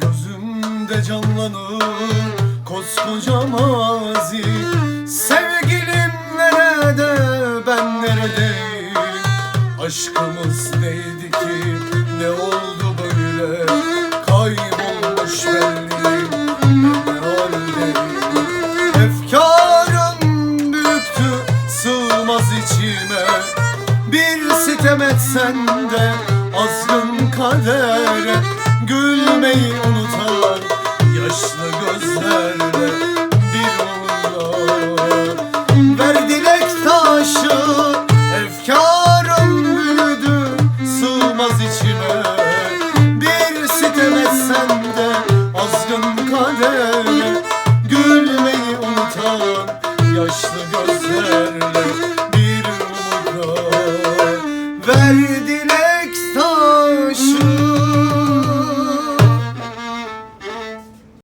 Gözümde canlanır koskoca mazi. Sevgilim nerede ben neredeyim? Aşkımız değil içime. Bir sitem etsen de azgın kadere. Gülmeyi unutan yaşlı gözlerle Bir umurlar Ver dilek taşı Efkarım büyüdü sığmaz içime. Bir sitem etsen de azgın kadere. Gülmeyi unutan yaşlı gözlerle bir umut var Ver